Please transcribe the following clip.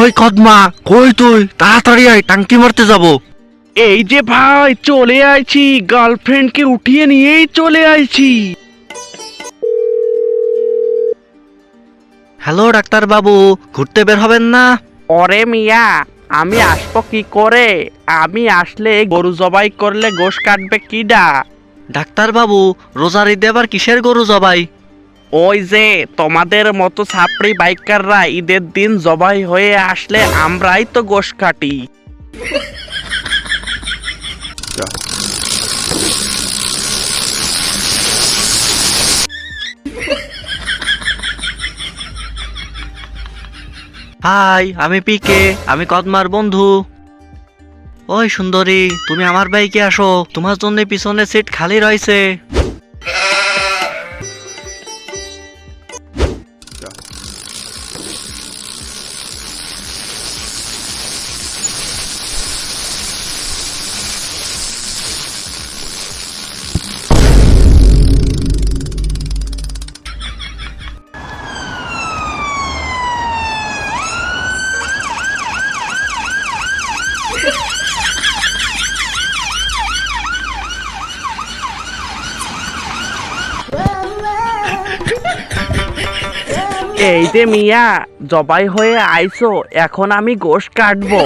ওই কদমা কই তুই? তাড়াতাড়ি আয় টাঙ্কি মারতে যাব। এই যে ভাই চলে আইছি। গার্লফ্রেন্ডকে উঠিয়ে নিয়েই চলে আইছি। হ্যালো ডাক্তার বাবু ঘুরতে বের হবেন না? ওরে মিয়া আমি আসব কি করে? আমি আসলে গরু জবাই করলে গোশ কাটবে কিডা? ডাক্তার বাবু রোজার ঈদে আবার কিসের গরু জবাই? ওই যে তোমাদের মতো ছাপড়ি বাইকাররা ঈদের দিন জবাই হয়ে আসলে আমরাই তো গোশ কাটি হাই, আমি পিকে, আমি কদমার বন্ধু। ওই সুন্দরী, তুমি আমার বাইকে আসো, তোমার জন্য পিছনে সিট খালি রয়েছে। এই যে মিয়া জবাই হয়ে আইসো এখন আমি গোশ কাটবো।